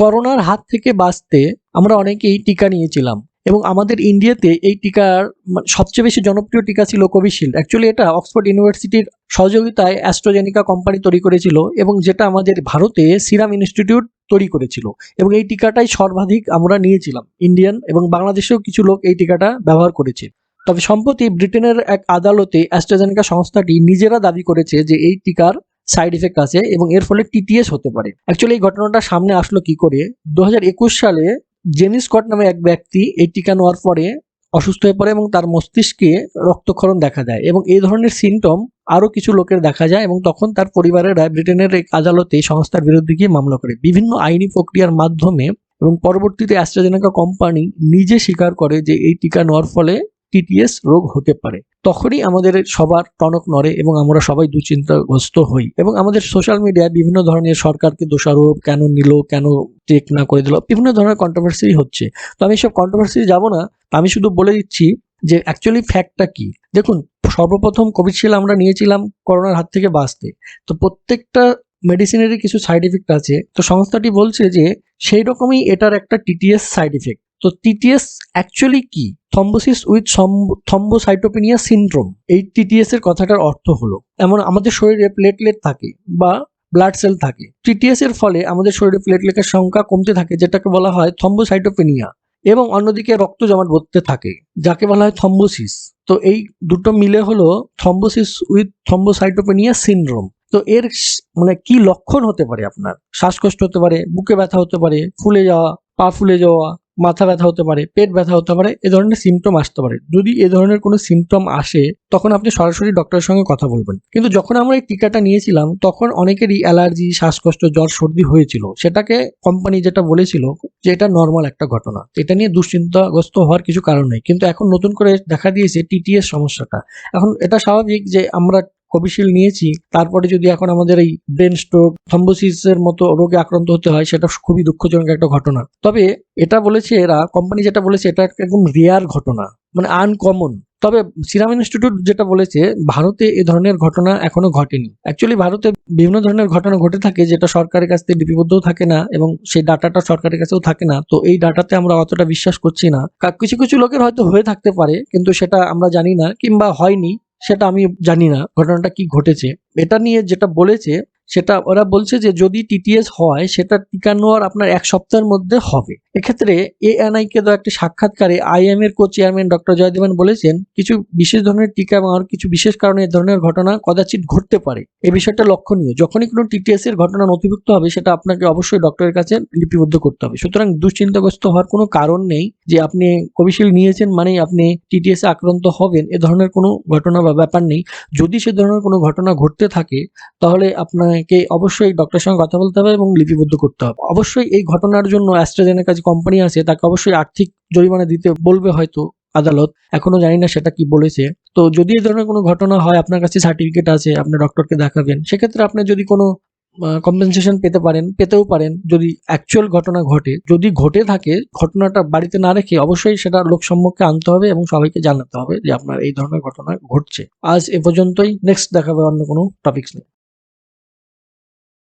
করোনার হাত থেকে বাঁচতে আমরা অনেকেই টিকা নিয়েছিলাম। এবং আমাদের ইন্ডিয়াতে এই টিকার সবচেয়ে বেশি জনপ্রিয় টিকা ছিল কোভিশিল্ড। অ্যাকচুয়ালি এটা অক্সফোর্ড ইউনিভার্সিটির সহযোগিতায় অ্যাস্ট্রোজেনিকা কোম্পানি তৈরি করেছিল এবং যেটা আমাদের ভারতে সিরাম ইনস্টিটিউট তৈরি করেছিল। এবং এই টিকাটাই সর্বাধিক আমরা নিয়েছিলাম। ইন্ডিয়ান এবং বাংলাদেশেও কিছু লোক এই টিকাটা ব্যবহার করেছে। তবে সম্প্রতি ব্রিটেনের এক আদালতে অ্যাস্ট্রাজেনিকা সংস্থাটি নিজেরা দাবি করেছে যে এই টিকার সাইড এফেক্ট আছে এবং এর ফলে টিটিএস হতে পারে। অ্যাকচুয়ালি এই ঘটনাটা সামনে আসলো কি করে? দু হাজার একুশ সালে জেনি স্কট নামে এক ব্যক্তি এই টিকা নেওয়ার পরে অসুস্থ হয়ে পড়ে এবং তার মস্তিষ্কে রক্তক্ষরণ দেখা যায় এবং এই ধরনের সিমটম আরও কিছু লোকের দেখা যায় এবং তখন তার পরিবারেরা ব্রিটেনের এক আদালতে সংস্থার বিরুদ্ধে গিয়ে মামলা করে। বিভিন্ন আইনি প্রক্রিয়ার মাধ্যমে এবং পরবর্তীতে অ্যাস্ট্রাজেনেকা কোম্পানি নিজে স্বীকার করে যে এই টিকা নেওয়ার ফলে টিটিএস রোগ হতে পারে। তখনই আমাদের সবার টনক নড়ে এবং আমরা সবাই দুশ্চিন্তাগ্রস্ত হই এবং আমাদের সোশ্যাল মিডিয়ায় বিভিন্ন ধরনের সরকারকে দোষারোপ, কেন নিল, কেন চেক না করে দিল, বিভিন্ন ধরনের কন্ট্রোভার্সি হচ্ছে। তো আমি সব কন্ট্রোভার্সি যাব না আমি শুধু বলে দিচ্ছি যে অ্যাকচুয়ালি ফ্যাক্টটা কি? দেখুন, সর্বপ্রথম কোভিশিল্ড আমরা নিয়েছিলাম করোনার হাত থেকে বাঁচতে। তো প্রত্যেকটা মেডিসিনেরই কিছু সাইড এফেক্ট আছে। তো সংস্থাটি বলছে যে সেই রকমই এটার একটা টিটিএস সাইড এফেক্ট তো টিটিএস অ্যাকচুয়ালি কি? থম্বোসিস উইথ থম্বোসাইটোপেনিয়া সিনড্রোম এই টিটিএস এর কথাটার অর্থ হলো, এমন আমাদের শরীরে প্লেটলেট থাকে বা ব্লাড সেল থাকে। টিটিএস এর ফলে আমাদের শরীরে প্লেটলেটের সংখ্যা কমতে থাকে, যেটাকে বলা হয় থম্বোসাইটোপেনিয়া এবং অন্যদিকে রক্ত জমাট বাঁধতে থাকে, যাকে বলা হয় থম্বোসিস তো এই দুটো মিলে হলো থম্বোসিস উইথ থম্বোসাইটোপেনিয়া সিনড্রোম তো এর মানে কি লক্ষণ হতে পারে আপনার? শ্বাসকষ্ট হতে পারে, বুকে ব্যথা হতে পারে, ফুলে যাওয়া, পা ফুলে যাওয়া মাথা ব্যথা হতে পারে, পেট ব্যথা হতে পারে, এ ধরনের সিমটম আসতে পারে। যদি এ ধরনের কোনো সিমটম আসে, তখন আপনি সরাসরি ডক্টরের সঙ্গে কথা বলবেন। কিন্তু যখন আমরা এই টিকাটা নিয়েছিলাম, তখন অনেকেরই অ্যালার্জি শ্বাসকষ্ট, জ্বর, সর্দি হয়েছিল। সেটাকে কোম্পানি যেটা বলেছিল যে এটা নর্মাল একটা ঘটনা। এটা নিয়ে দুশ্চিন্তাগ্রস্ত হওয়ার কিছু কারণ নেই। কিন্তু এখন নতুন করে দেখা দিয়েছে টিটিএস সমস্যাটা। এখন এটা স্বাভাবিক যে আমরা কোভিশিল্ড নিয়েছি, তারপরে যদি এখন আমাদের এই ব্রেন স্ট্রোক থম্বোসিসের মতো রোগে আক্রান্ত হতে হয়, সেটা খুবই দুঃখজনক একটা ঘটনা। তবে এটা বলেছে এরা কোম্পানি যেটা বলেছে, এটা একদম রেয়ার ঘটনা মানে আনকমন তবে সিরাম ইনস্টিটিউট যেটা বলেছে, ভারতে এ ধরনের ঘটনা এখনও ঘটেনি। অ্যাকচুয়ালি ভারতে বিভিন্ন ধরনের ঘটনা ঘটে থাকে, যেটা সরকারের কাছ থেকে লিপিবদ্ধও থাকে না, এবং সেই ডাটাটা সরকারের কাছেও থাকে না। তো এই ডাটাতে আমরা অতটা বিশ্বাস করছি না। কিছু কিছু লোকের হয়তো হয়ে থাকতে পারে, কিন্তু সেটা আমরা জানি না, কিংবা হয়নি। সেটা আমি জানি না ঘটনাটা কি ঘটেছে। এটা নিয়ে যেটা বলেছে সেটা ওরা বলছে যে যদি টিটিএস হয়, সেটা টিকা নেওয়ার আপনার এক সপ্তাহের মধ্যে হবে। এক্ষেত্রে এএনআই কে দেওয়া একটি সাক্ষাৎকারে আইএম এর কো চেয়ারম্যান ডক্টর জয়দেবন বলেছেন, কিছু বিশেষ ধরনের টিকা এবং কিছু বিশেষ কারণে এ ধরনের ঘটনা কদাচিৎ ঘটতে পারে। এই বিষয়টা লক্ষণীয়। যখনই কোনো টিটিএস এর ঘটনা নথিভুক্ত হবে, সেটা আপনাকে অবশ্যই ডক্টরের কাছে লিপিবদ্ধ করতে হবে। সুতরাং দুশ্চিন্তাগ্রস্ত হওয়ার কোনো কারণ নেই যে আপনি কোভিশিল্ড নিয়েছেন মানেই আপনি টিটিএস এ আক্রান্ত হবেন। এ ধরনের কোনো ঘটনা বা ব্যাপার নেই। যদি সে ধরনের কোনো ঘটনা ঘটতে থাকে, তাহলে আপনাকে অবশ্যই ডক্টরের সঙ্গে কথা বলতে হবে এবং লিপিবদ্ধ করতে হবে। অবশ্যই এই ঘটনার জন্য অ্যাস্ট্রাজেনেকা যে কোম্পানি আছে, তাকে অবশ্যই আর্থিক জরিমানা দিতে বলবে হয়তো আদালত। এখনও জানি না সেটা কি বলেছে। তো যদি এই ধরনের কোনো ঘটনা হয়, আপনার কাছে সার্টিফিকেট আছে, আপনি ডক্টরকে দেখাবেন। সেক্ষেত্রে আপনি যদি কোনো কম্পেনসেশন পেতে পারেন, পেতেও পারেন। যদি অ্যাকচুয়াল ঘটনা ঘটে, যদি ঘটে থাকে, ঘটনাটা বাড়িতে না রেখে অবশ্যই সেটা লোক সম্মুখে আনতে হবে এবং সবাইকে জানাতে হবে যে আপনার এই ধরনের ঘটনা ঘটছে। আজ এ পর্যন্তই। নেক্সট দেখাবে অন্য কোনো টপিকস নিয়ে।